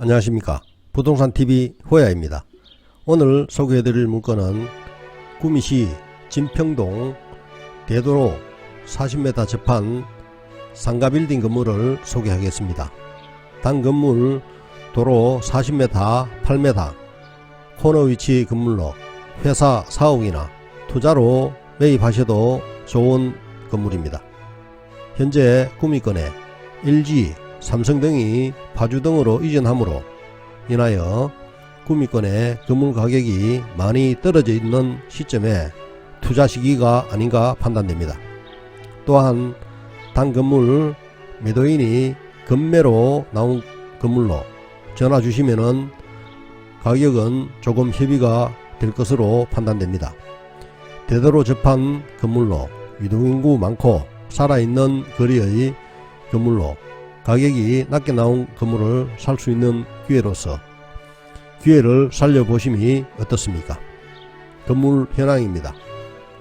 안녕하십니까. 부동산TV 호야입니다. 오늘 소개해드릴 물건은 구미시 진평동 대도로 40m 접한 상가빌딩 건물을 소개하겠습니다. 단 건물 도로 40m 8m 코너 위치 건물로 회사 사옥이나 투자로 매입하셔도 좋은 건물입니다. 현재 구미권에 LG, 삼성 등이 파주 등으로 이전함으로 인하여 구미권의 건물 가격이 많이 떨어져 있는 시점에 투자 시기가 아닌가 판단됩니다. 또한 단 건물 매도인이 건매로 나온 건물로 전화 주시면은 가격은 조금 협의가 될 것으로 판단됩니다. 대도로 접한 건물로 유동인구 많고 살아있는 거리의 건물로 가격이 낮게 나온 건물을 살 수 있는 기회로서 기회를 살려보심이 어떻습니까? 건물 현황입니다.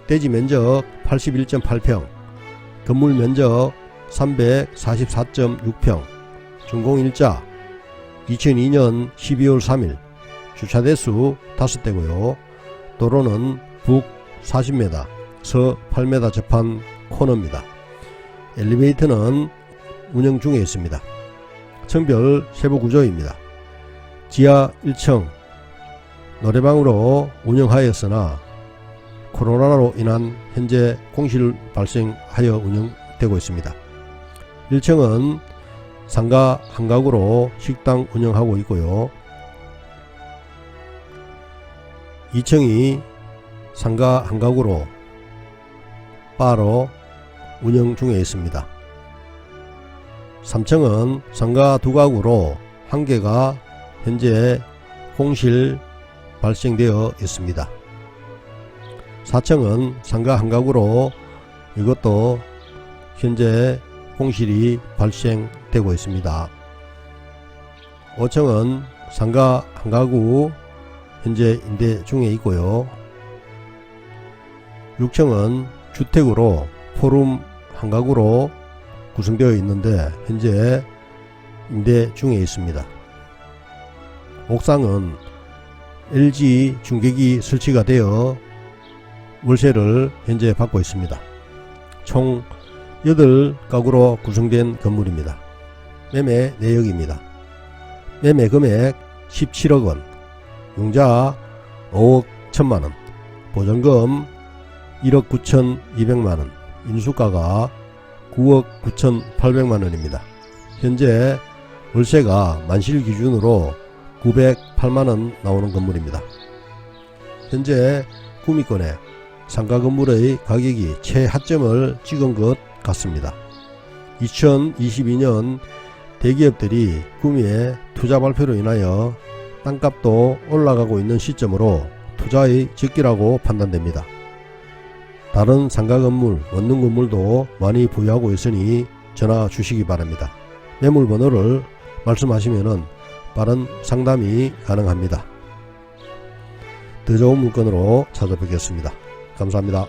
대지 면적 81.8평, 건물 면적 344.6평, 준공 일자 2002년 12월 3일, 주차 대수 5대고요. 도로는 북 40m, 서 8m 접한 코너입니다. 엘리베이터는 운영 중에 있습니다. 청별 세부 구조입니다. 지하 1층 노래방으로 운영하였으나 코로나로 인한 현재 공실 발생하여 운영되고 있습니다. 1층은 상가 한 가구로 식당 운영하고 있고요. 2층이 상가 한 가구로 바로 운영 중에 있습니다. 3층은 상가 두 가구로 한 개가 현재 공실 발생되어 있습니다. 4층은 상가 한 가구로 이것도 현재 공실이 발생되고 있습니다. 5층은 상가 한 가구 현재 임대 중에 있고요. 6층은 주택으로 포룸 한 가구로 구성되어 있는데 현재 임대 중에 있습니다. 옥상은 LG 중계기 설치가 되어 월세를 현재 받고 있습니다. 총 8가구로 구성된 건물입니다. 매매 내역입니다. 매매 금액 17억 원, 융자 5억 1천만 원, 보전금 1억 9천 2백만 원, 인수가가 9억 9천8백만 원입니다. 현재 월세가 만실 기준으로 908만 원 나오는 건물입니다. 현재 구미권에 상가 건물의 가격이 최하점을 찍은 것 같습니다. 2022년 대기업들이 구미에 투자 발표로 인하여 땅값도 올라가고 있는 시점으로 투자의 적기라고 판단됩니다. 다른 상가 건물, 원룸 건물도 많이 보유하고 있으니 전화 주시기 바랍니다. 매물 번호를 말씀하시면 빠른 상담이 가능합니다. 더 좋은 물건으로 찾아뵙겠습니다. 감사합니다.